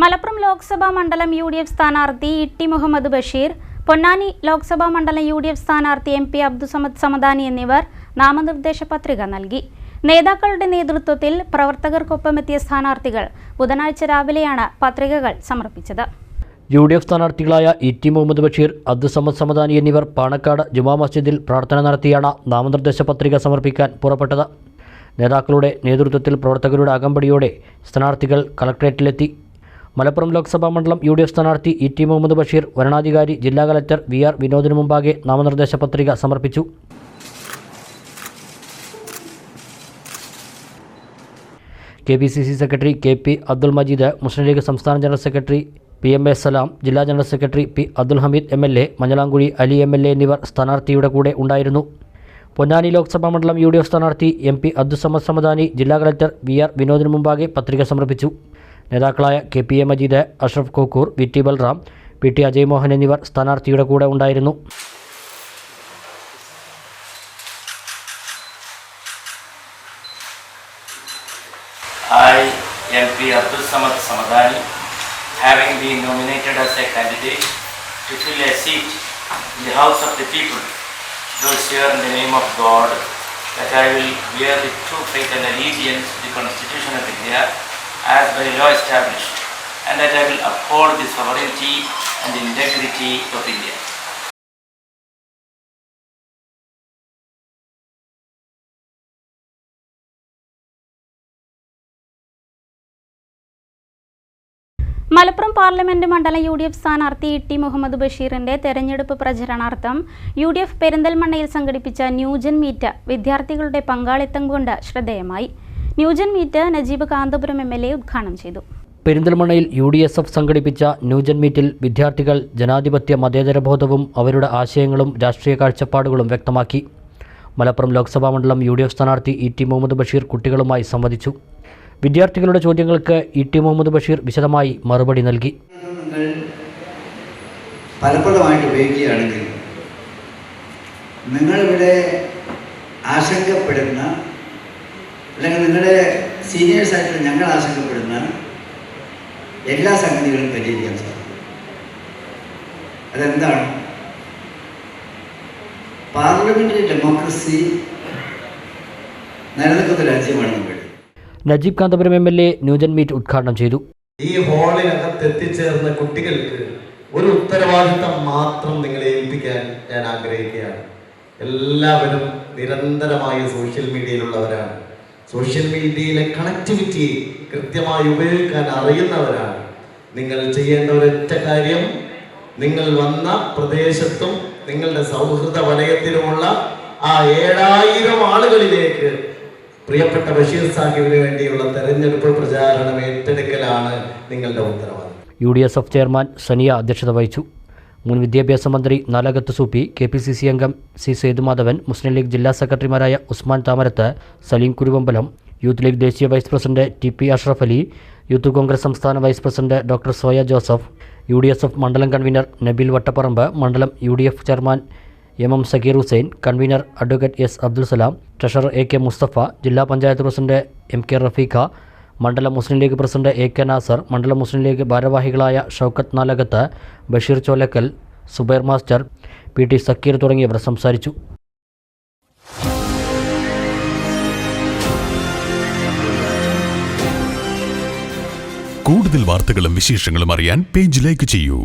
മലപ്പുറം ലോക്സഭാ മണ്ഡലം U D F സ്ഥാനാർത്ഥി ഇട്ടി മുഹമ്മദ് ബഷീർ പൊന്നാനി ലോക്സഭാ മണ്ഡലം യു ഡി എഫ് സ്ഥാനാർത്ഥി എം പി അബ്ദുസമദ് സമദാനി എന്നിവർ നാമനിർദ്ദേശ പത്രിക നൽകി. നേതാക്കളുടെ നേതൃത്വത്തിൽ പ്രവർത്തകർക്കൊപ്പമെത്തിയ സ്ഥാനാർത്ഥികൾ ബുധനാഴ്ച രാവിലെയാണ് പത്രികകൾ സമർപ്പിച്ചത്. യു ഡി എഫ് സ്ഥാനാർത്ഥികളായ ഇ ടി മുഹമ്മദ് ബഷീർ അബ്ദുസമദ് സമദാനി എന്നിവർ പാണക്കാട് ജുമാ മസ്ജിദിൽ പ്രാർത്ഥന നടത്തിയാണ് നാമനിർദ്ദേശ പത്രിക സമർപ്പിക്കാൻ പുറപ്പെട്ടത്. നേതാക്കളുടെ നേതൃത്വത്തിൽ പ്രവർത്തകരുടെ അകമ്പടിയോടെ സ്ഥാനാർത്ഥികൾ കളക്ട്രേറ്റിലെത്തി. മലപ്പുറം ലോക്സഭാ മണ്ഡലം യു ഡി എഫ് സ്ഥാനാർത്ഥി ഇ ടി മുഹമ്മദ് ബഷീർ വരണാധികാരി ജില്ലാ കലക്ടർ വി ആർ വിനോദിനു മുമ്പാകെ നാമനിർദ്ദേശ പത്രിക സമർപ്പിച്ചു. K P C C secretary K P Abdul Majeed Muslim League സംസ്ഥാന general secretary P M A Salam ജില്ലാ general secretary P Abdul Hameed M L A Manjalamkuzhi Ali M L A എന്നിവർ സ്ഥാനാർത്ഥിയുടെ കൂടെ ഉണ്ടായിരുന്നു. പൊന്നാനി ലോക്സഭാ മണ്ഡലം യു ഡി എഫ് സ്ഥാനാർത്ഥി M P Abdussamad Samadani ജില്ലാ collector V R വിനോദിന് മുമ്പാകെ പത്രിക സമർപ്പിച്ചു. നേതാക്കളായ K P A Majeed Ashraf Kokkur V T Balram P T Ajay Mohan എന്നിവർ സ്ഥാനാർത്ഥിയുടെ കൂടെ ഉണ്ടായിരുന്നു. I L P Abdul Samadani having be nominated as a candidate to seat in the house of the people do swear in the name of God that I will bear the true faith and allegiance the constitution of India as by law established, and that I will uphold the sovereignty and integrity of India. Malappuram parliament മണ്ഡലം U D F സ്ഥാനാർത്ഥി T Muhammad ബഷീറിന്റെ തെരഞ്ഞെടുപ്പ് പ്രചരണാർത്ഥം U D F പെരിന്തൽമണ്ണയിൽ സംഘടിപ്പിച്ച new gen meet വിദ്യാർത്ഥികളുടെ പങ്കാളിത്തം കൊണ്ട് ശ്രദ്ധേയമായി new gen meet Najeeb Kanthapuram M L A ഉദ്ഘാടനം ചെയ്തു. പെരിന്തൽമണ്ണയിൽ യു ഡി എസ് എഫ് സംഘടിപ്പിച്ച ന്യൂജൻ മീറ്റിൽ വിദ്യാർത്ഥികൾ ജനാധിപത്യ മതേതരബോധവും അവരുടെ ആശയങ്ങളും രാഷ്ട്രീയ കാഴ്ചപ്പാടുകളും വ്യക്തമാക്കി. മലപ്പുറം ലോക്സഭാ മണ്ഡലം യു ഡി എഫ് സ്ഥാനാർത്ഥി ഇ ടി മുഹമ്മദ് ബഷീർ കുട്ടികളുമായി സംവദിച്ചു. വിദ്യാർത്ഥികളുടെ ചോദ്യങ്ങൾക്ക് ഇ ടി മുഹമ്മദ് ബഷീർ വിശദമായി മറുപടി നൽകി. ഫലപ്രദമായിട്ട് ഉപയോഗിക്കുകയാണെങ്കിൽ നിങ്ങളിവിടെ ആശങ്കപ്പെടുന്ന അല്ലെങ്കിൽ നിങ്ങളുടെ സീനിയേഴ്സ് ആയിട്ടുള്ള ഞങ്ങൾ ആശങ്കപ്പെടുന്ന എല്ലാ സംഗതികളും പരിഹരിക്കാൻ സാധിക്കും. അതെന്താണ്? പാർലമെന്ററി ഡെമോക്രസി നിലനിൽക്കുന്ന രാജ്യമാണ് നമ്മുടെ Najeeb Kanthapuram M L A new gen meet ഉദ്ഘാടനം ചെയ്തു. ഈ ഹാളിനകത്ത് എത്തിച്ചേർന്ന കുട്ടികൾക്ക് ഒരു ഉത്തരവാദിത്തം മാത്രം നിങ്ങളെ ഏൽപ്പിക്കാൻ ഞാൻ ആഗ്രഹിക്കുകയാണ്. എല്ലാവരും നിരന്തരമായി സോഷ്യൽ മീഡിയയിലുള്ളവരാണ്. സോഷ്യൽ മീഡിയയിലെ കണക്ടിവിറ്റി കൃത്യമായി ഉപയോഗിക്കാൻ അറിയുന്നവരാണ്. നിങ്ങൾ ചെയ്യേണ്ട ഒരൊറ്റ കാര്യം നിങ്ങൾ വന്ന പ്രദേശത്തും നിങ്ങളുടെ സൗഹൃദ വലയത്തിലുമുള്ള ആ ഏഴായിരം ആളുകളിലേക്ക് പ്രിയപ്പെട്ട ബഷീർ സാഹിബിന് വേണ്ടിയുള്ള തെരഞ്ഞെടുപ്പ് പ്രചാരണം ഏറ്റെടുക്കലാണ് നിങ്ങളുടെ ഉത്തരവാദിത്വം U D S F chairman Saniya അധ്യക്ഷത വഹിച്ചു. മുൻ വിദ്യാഭ്യാസ മന്ത്രി Nalakath Soopy K P C C അംഗം സി സേതുമാധവൻ മുസ്ലിം ലീഗ് ജില്ലാ സെക്രട്ടറിമാരായ ഉസ്മാൻ താമരത്ത് സലീം കുരുവമ്പലം യൂത്ത് ലീഗ് ദേശീയ vice president T P Ashraf Ali youth Congress സംസ്ഥാന vice president doctor Soya Joseph U D S F മണ്ഡലം കൺവീനർ നബീൽ വട്ടപ്പറമ്പ് മണ്ഡലം U D F chairman M M Zakir Hussain convener advocate S Abdul Salam treasurer A K Mustafa ജില്ലാ panchayat president M K Rafeeq മണ്ഡലം Muslim League president A K Nasar മണ്ഡല മുസ്ലിം ലീഗ് ഭാരവാഹികളായ Shoukath Nalakath Basheer Cholakkal Zubair master P T Zakir തുടങ്ങിയവർ സംസാരിച്ചു. കൂടുതൽ വാർത്തകളും വിശേഷങ്ങളും അറിയാൻ page like ചെയ്യൂ.